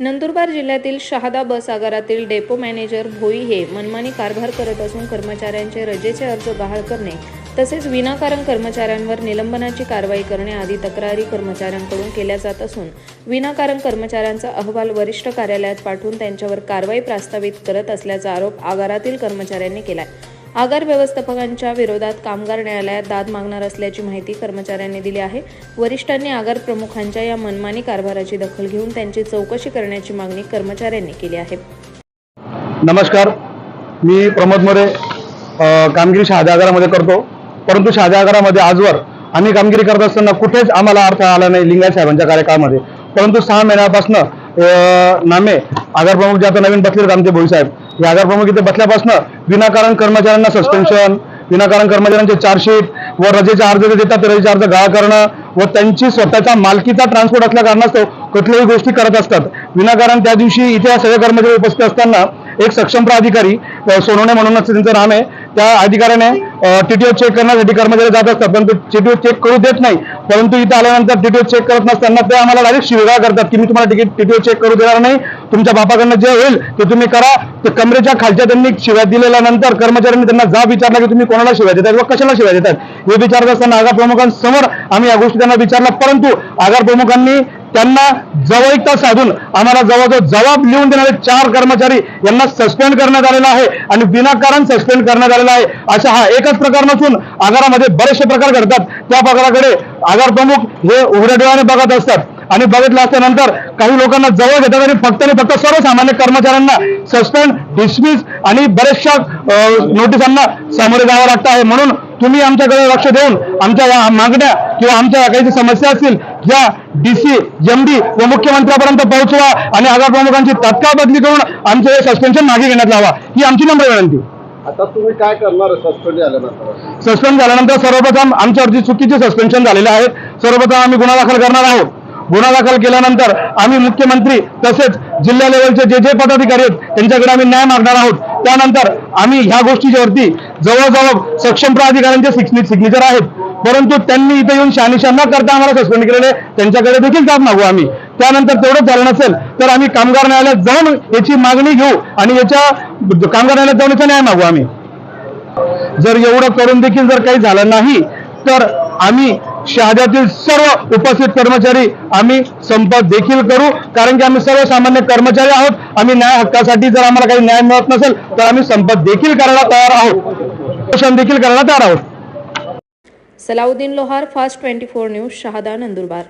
नंदुरबार जिल्ह्यातील शहादा बस आगारातील depot manager Bhoi हे मनमानी कारभार करत असून कर्मचाऱ्यांचे रजेचे अर्ज गहाळ करणे तसेच विनाकारण कर्मचाऱ्यांवर निलंबनाची कारवाई करणे आदी तक्रारी कर्मचाऱ्यांकडून केल्या जात असून विनाकारण कर्मचाऱ्यांचा अहवाल वरिष्ठ कार्यालयात पाठवून त्यांच्यावर कारवाई प्रस्तावित करत असल्याचा आरोप आगारातील कर्मचाऱ्यांनी केला आहे आगार व्यवस्थापकांच्या विरोधात कामगार न्यायालयात दाद मागणार असल्याची माहिती कर्मचाऱ्यांनी दिली आहे. वरिष्ठांनी आगार प्रमुखांच्या या मनमानी कारभाराची दखल घेऊन त्यांची चौकशी करण्याची मागणी कर्मचाऱ्यांनी केली आहे. नमस्कार. मी प्रमोद मोरे कामगिरी शहादा आगारामध्ये करतो. परंतु शहादा आगारामध्ये आजवर आम्ही कामगिरी करत असताना कुठेच आम्हाला अर्थ आला नाही लिंगायत साहेबांच्या कार्यकाळामध्ये. परंतु सहा महिन्यापासून नामे आगार प्रमुख जे आता नवीन बसले आमचे भोई साहेब हे आगार प्रमुख इथे बसल्यापासून विनाकारण कर्मचाऱ्यांना सस्पेन्शन विनाकारण कर्मचाऱ्यांचे चार्जशीट व रजेचे अर्ज देतात ते रजेचे अर्ज गाळा करणं व त्यांची स्वतःचा मालकीचा ट्रान्सपोर्ट असल्या कारणास्तव कुठल्याही गोष्टी करत असतात. विनाकारण त्या दिवशी इथे सगळे कर्मचारी उपस्थित असताना एक सक्षम प्राधिकारी सोनवणे म्हणूनच त्यांचं नाम आहे त्या अधिकाऱ्याने टीटीओ चेक करण्यासाठी कर्मचारी जात असतात परंतु टीटीओ चेक करू देत नाही. परंतु इथं आल्यानंतर टीटीओ चेक करत नसताना ते आम्हाला डायरेक्ट शिवगाळ करतात की मी तुम्हाला तिकीट टीटीओ चेक करू देणार नाही. तुमच्या बापाकडनं जे होईल ते तुम्ही करा. ते कमरेच्या खालच्या त्यांनी शिव्या दिलेल्या नंतर कर्मचाऱ्यांनी त्यांना जाब विचारला की तुम्ही कोणाला शिव्या देतात व कशाला शिव्या देतात हे विचारत असताना आगार प्रमुखांसमोर आम्ही या गोष्टी त्यांना विचारल्या परंतु आगार प्रमुखांनी त्यांना जवळीकता साधून आम्हाला जवळजवळ जबाब लिहून देणारे चार कर्मचारी यांना सस्पेंड करण्यात आलेला आहे आणि विनाकारण सस्पेंड करण्यात आलेला आहे. अशा हा एकच प्रकार नसून आगारामध्ये बरेचसे प्रकार घडतात. त्या प्रकाराकडे आगार प्रमुख हे उघड्या डोळ्याने बघत असतात. आणि बघितलं असल्यानंतर काही लोकांना जवळ घेतात आणि फक्त आणि फक्त सर्वसामान्य कर्मचाऱ्यांना सस्पेंड डिसमिस आणि बऱ्याचशा नोटिसांना सामोरे जावं लागतं आहे. म्हणून तुम्ही आमच्याकडे लक्ष देऊन आमच्या या मागण्या किंवा आमच्या काही समस्या असतील या डीसी एमडी व मुख्यमंत्र्यापर्यंत पोहोचवा आणि आगार प्रमुखांची तात्काळ बदली करून आमचं हे सस्पेन्शन मागे घेण्यात यावा ही आमची नम्र विनंती. आता तुम्ही काय करणार सस्पेंड झाल्यानंतर? सस्पेंड झाल्यानंतर सर्वप्रथम आमच्यावरती चुकीचे सस्पेन्शन झालेले आहेत. सर्वप्रथम आम्ही गुन्हा दाखल करणार आहोत. गुन्हा दाखल केल्यानंतर आम्ही मुख्यमंत्री तसेच जिल्हा लेवलचे जे जे पदाधिकारी आहेत त्यांच्याकडे आम्ही न्याय मागणार आहोत. त्यानंतर आम्ही ह्या गोष्टीच्यावरती जवळजवळ सक्षम प्राधिकाऱ्यांचे सिग्नेचर आहेत. परंतु त्यांनी इथे येऊन शहानिशा न करता आम्हाला सस्पेंड केलेले त्यांच्याकडे देखील जाब मागू आम्ही. त्यानंतर तेवढंच झालं नसेल तर आम्ही कामगार न्यायालयात जाऊन याची मागणी घेऊ आणि याच्या कामगार न्यायालयात जाऊन याचा न्याय मागू आम्ही. जर एवढं करून देखील जर काही झालं नाही तर आम्ही शहाद्यातील सर्व उपस्थित कर्मचारी आम्ही संप देखील करू. कारण की आम्ही सर्वसामान्य कर्मचारी आहोत. आम्ही न्याय हक्कासाठी जर आम्हाला काही न्याय मिळत नसेल तर आम्ही संप देखील करायला तयार आहोत. उपोषण देखील करायला तयार आहोत. Salauddin Lohar fast twenty four news Shahada Nandurbar.